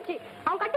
இடத்துல பறிச்சு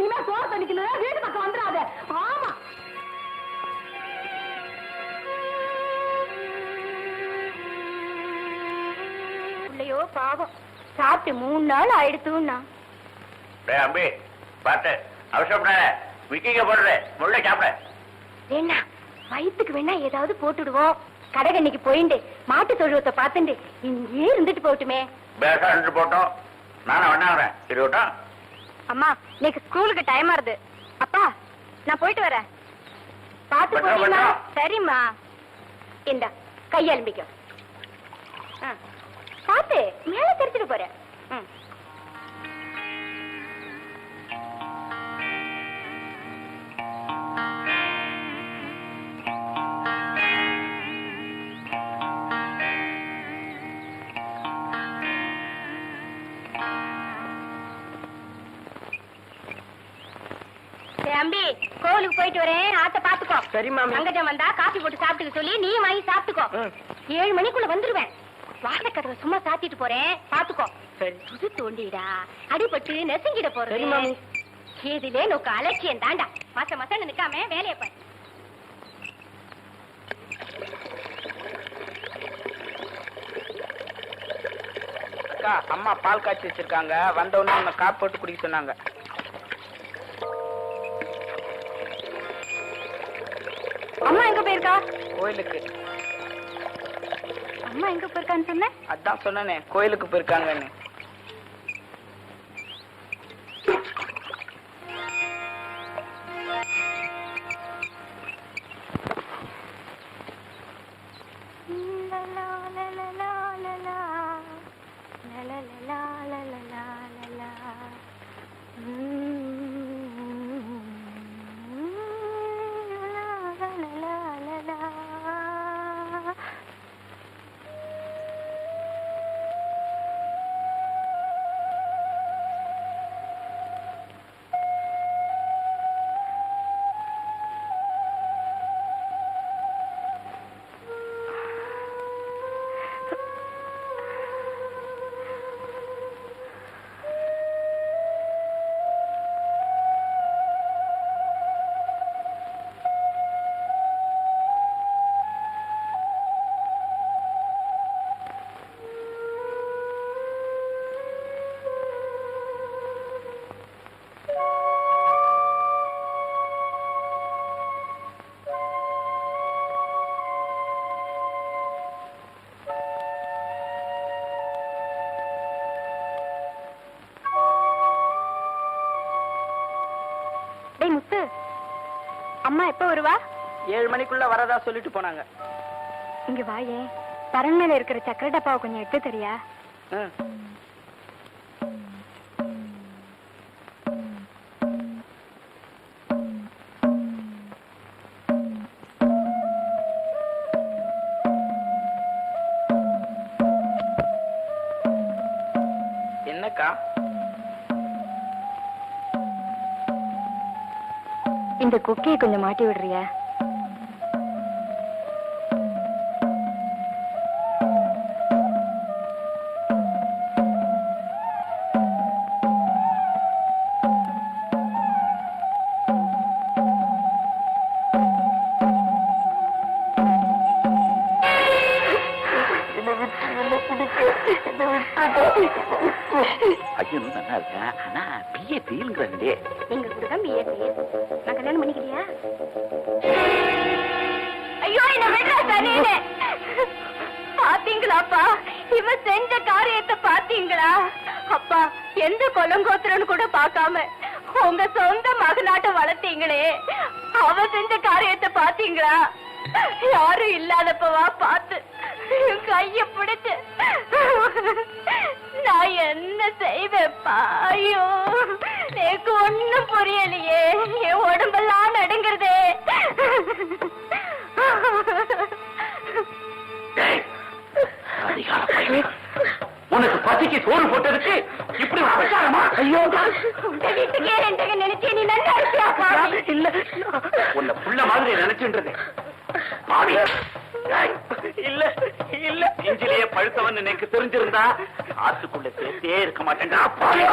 இனிமே சோறு தண்ணிக்கணும் வீட்டு பக்கம் வந்துடாத. ஆமா. பிள்ளையோ பாவம். சாப்பிட்டு மூணு நாள் ஆயிடுத்துன்னா. அம்பி பார்த்து அவசரப்படாத. விக்கிங்க போடுற முள்ள சாப்பிட. வேணா. வயித்துக்கு வேணா ஏதாவது போட்டுடுவோம். கடைகண்ணிக்கு போயிண்டு. மாட்டு தொழுவத்தை பார்த்துண்டு. இங்கே இருந்துட்டு பேசா நின்று போட்டோம் நானும் வேணாங்கிறேன் இருக்கட்டும் அம்மா இன்னைக்கு ஸ்கூலுக்கு டைம் ஆறுது அப்பா நான் போயிட்டு வரேன் பாத்து பத்திரம், போறீங்களா. சரிம்மா இந்த கையெலும்பிக்கோ ஆ. பாத்து மேல தெரிச்சிட்டு போறேன் ம். போயிட்டு வரேன். ஆத்த பாத்துக்கோ. சரி, மாமி. அங்கஜம் வந்தா காபி போட்டு சாப்பிட்டுக்க சொல்லி நீ வாங்கி சாப்பிட்டுக்கோ. ஏழு மணிக்குள்ள வந்துருவேன். வாழைக்கதவை சும்மா சாத்திட்டு போறேன். பாத்துக்கோ. புது தோண்டிடா. அடிபட்டு நெசுங்கிட மாமி. இதுலே நோக்க அலட்சியம் தாண்டா. மாச மாசம் நிக்காம வேலையை பாரு. அம்மா பால் காய்ச்சி வச்சிருக்காங்க. வந்த உடனே உன்னை காப்பி போட்டு குடிக்க சொன்னாங்க. போயிருக்கா கோயிலுக்கு. அம்மா எங்க போயிருக்கான்னு சொன்ன? அதான் சொன்னனே கோயிலுக்கு போயிருக்காங்கன்னு. எப்ப வருவா? ஏழு மணிக்குள்ள வரதா சொல்லிட்டு போனாங்க. இங்க வாயே. பரன் மேல இருக்கிற சக்கரை டப்பாவை கொஞ்சம் எடுத்து தெரியா? இந்த குக்கியை கொஞ்சம் மாட்டி விடுறியா? ஆனா பிஏ தீலுங்கிறே எங்க கூட பிஏ பிஏ நான் கல்யாணம் பண்ணிக்கிறியா ஐயோ என்ன விடுற சனியனே. பாத்தீங்களாப்பா? இவ செஞ்ச காரியத்தை பாத்தீங்களா? அப்பா எந்த கொலங்கோத்திரன்னு கூட பார்க்காம உங்க சொந்த மகனாட்ட வளர்த்தீங்களே. அவ செஞ்ச காரியத்தை பாத்தீங்களா? யாரும் இல்லாதப்பவா பார்த்து கைய பிடிச்சு செய்வேப்பா ஐயோ எனக்கு ஒண்ணும் புரியலையே. என் உடம்பெல்லாம் நடுங்கிறதே. உனக்கு பசிக்கு சோறு போட்டதுக்கு இப்படி அபச்சாரமா ஐயோ. வீட்டுக்கே ரெண்டக நினைச்சே நீ நல்லா இல்ல. உன்னை புள்ள மாதிரி நினைச்சுன்றது இல்ல. இல்ல நெஞ்சிலேயே பழுத்தவன் எனக்கு தெரிஞ்சிருந்தா ஆத்துக்குள்ள சேர்த்தே இருக்க மாட்டேன்டா பாவி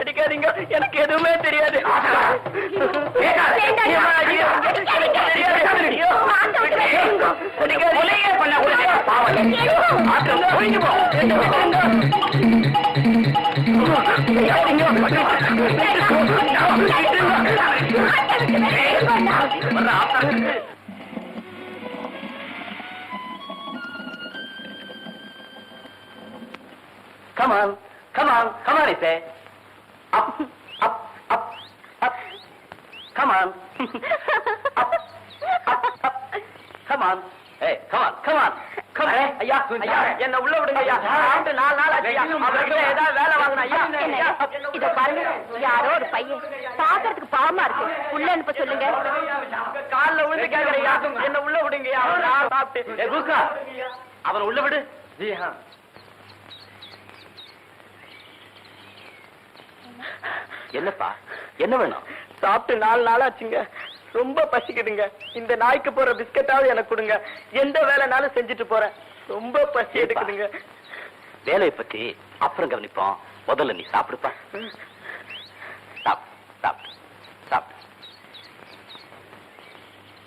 அடிக்காதீங்க எனக்கு எதுவுமே தெரியாது கொலையே up, up. Come on. up, up, up. Come on. Hey, come on, come on. Come on. ஐயா ஐயா என்ன உள்ள விடுங்க ஐயா சாப்பிட்டு நாலு நாள் ஆச்சு ஏதாவது வேலை ஐயா. இத பாருங்க யாரோ ஒரு பையன். பாக்குறதுக்கு பாவமா இருக்கு. உள்ள அனுப்ப சொல்லுங்க. கால்ல விழுந்து ஐயா. என்ன உள்ள விடுங்க ஐயா. சாப்பிட்டு ஏய், அவனை உள்ள விடு. ஜி என்னப்பா? என்ன வேணும்? சாப்பிட்டு நாலு நாள் ஆச்சுங்க ரொம்ப பசிக்குதுங்க. இந்த நாய்க்கு போற பிஸ்கட்டாவது எனக்கு கொடுங்க. எந்த வேலைனாலும் செஞ்சுட்டு போறேன். ரொம்ப பசி எடுக்குதுங்க. வேலையை பத்தி அப்புறம் கவனிப்போம். முதல்ல நீ சாப்பிடுப்பா. சாப் சாப் சாப்.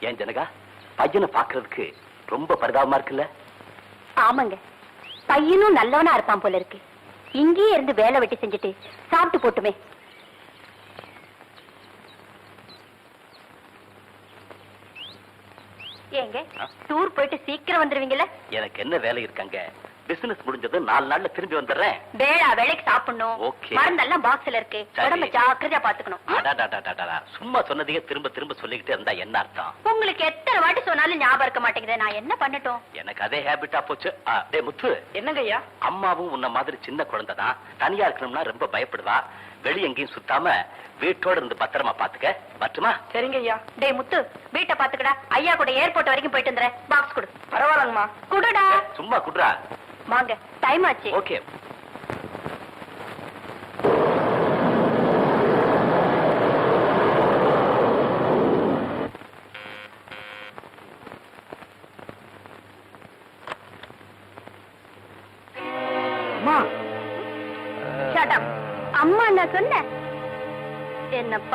ஏன் ஜனகா? பையனை பாக்குறதுக்கு ரொம்ப பரிதாபமா இருக்குல்ல? ஆமாங்க. பையனும் நல்லவனா இருப்பான் போல இருக்கு. இங்கேயே இருந்து வேலை வெட்டி செஞ்சுட்டு சாப்பிட்டு போட்டுமே ஏங்க? டூர் போயிட்டு சீக்கிரம் வந்துருவீங்கல்ல எனக்கு என்ன வேலை இருக்காங்க பிசினஸ் முடிஞ்சது நாலு நாள்ல திரும்பி வந்துடுறேன் வேளா வேலைக்கு சாப்பிடணும். மருந்தெல்லாம் பாக்ஸ்ல இருக்கு. உடம்ப ஜாக்கிரதையா பாத்துக்கணும். சும்மா சொன்னதையே திரும்ப திரும்ப சொல்லிக்கிட்டே இருந்தா என்ன அர்த்தம்? உங்களுக்கு எத்தனை வாட்டி சொன்னாலும் ஞாபகம் இருக்க மாட்டேங்குது. நான் என்ன பண்ணட்டும்? எனக்கு அதே ஹேபிட்டா போச்சு. ஆ, டேய் முத்து. என்னங்க ஐயா? அம்மாவும் உன்ன மாதிரி சின்ன குழந்தை தான். தனியா இருக்கணும்னா ரொம்ப பயப்படுவா. வெளிய எங்கேயும் சுத்தாம வீட்டோட இருந்து பத்திரமா பாத்துக்க. பட்டுமா? சரிங்க ஐயா. டேய் முத்து வீட்டை பாத்துக்கடா. ஐயா கூட ஏர்போர்ட் வரைக்கும் போயிட்டு வந்துறேன் பாக்ஸ் கொடு. பரவாயில்லங்கம்மா. குடுடா. சும்மா குடுறா. வாங்க டைம் ஆச்சு. ஓகே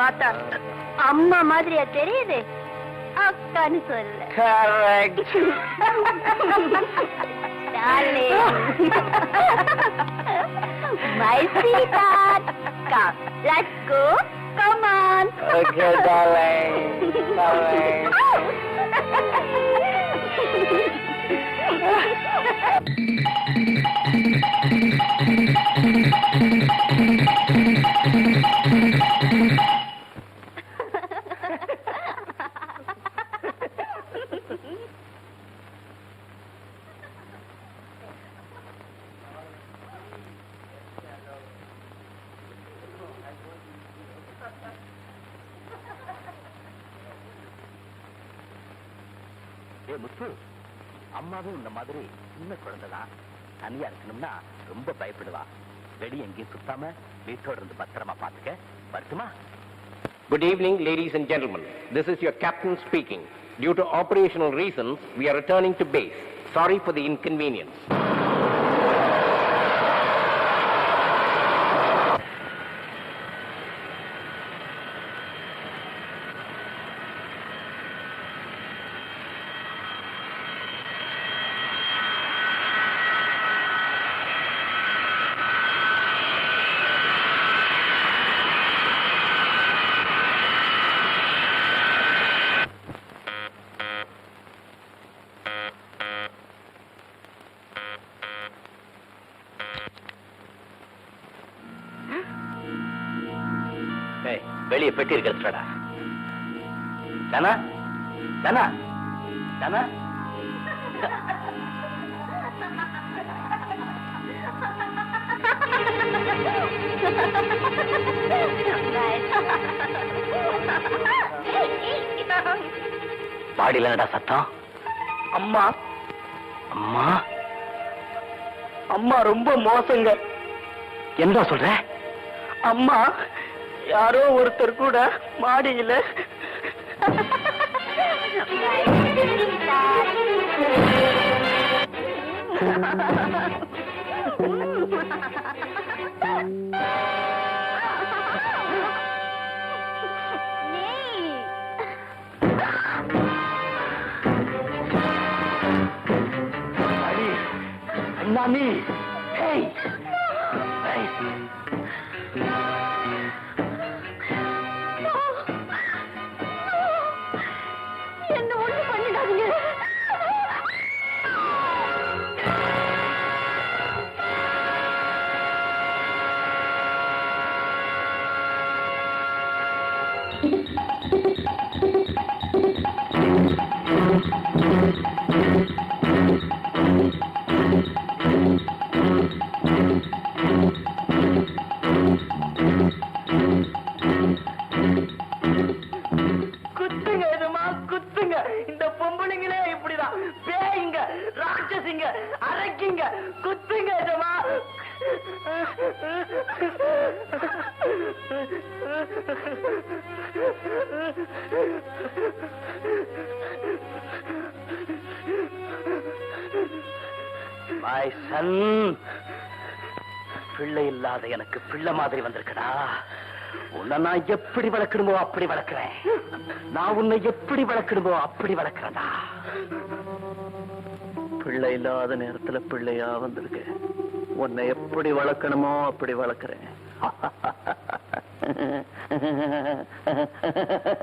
பார்த்தா அம்மா மாதிரியா தெரியுது அக்கான்னு சொல்ல. My sweetheart. Come, let's go. Come on. Okay, darling. Darling. ஏ அம்மாவும் இந்த மாதிரி சின்ன குழந்தை தான் தனியா இருக்கணும்னா ரொம்ப பயப்படுவா வெளிய எங்கேயும் சுத்தாம வீட்டோட இருந்து பத்திரமா பாத்துக்க பட்டுமா Good evening, ladies and gentlemen. This is your captain speaking. Due to operational reasons, we are returning to base. Sorry for the inconvenience. வெளியே பெட்டி இருக்கிறதுடா ஜனா ஜனா ஜனா. பாடியில என்னடா சத்தம்? அம்மா. அம்மா? அம்மா ரொம்ப மோசங்க. என்னடா சொல்ற? அம்மா யாரோ ஒருத்தர் கூட மாடியில. அடி அண்ணாமி அடிங்க அரைக்கிங்க குத்துங்க எஜமா. மை சன் பிள்ளை இல்லாத எனக்கு பிள்ளை மாதிரி வந்திருக்கடா. உன்னை நான் எப்படி வளர்க்கணுமோ அப்படி வளர்க்கிறேன். நான் உன்னை எப்படி வளர்க்கணுமோ அப்படி வளர்க்கிறதா பிள்ளை இல்லாத நேரத்துல பிள்ளையா வந்திருக்கு. உன்னை எப்படி வளர்க்கணுமோ அப்படி வளர்க்குறேன்.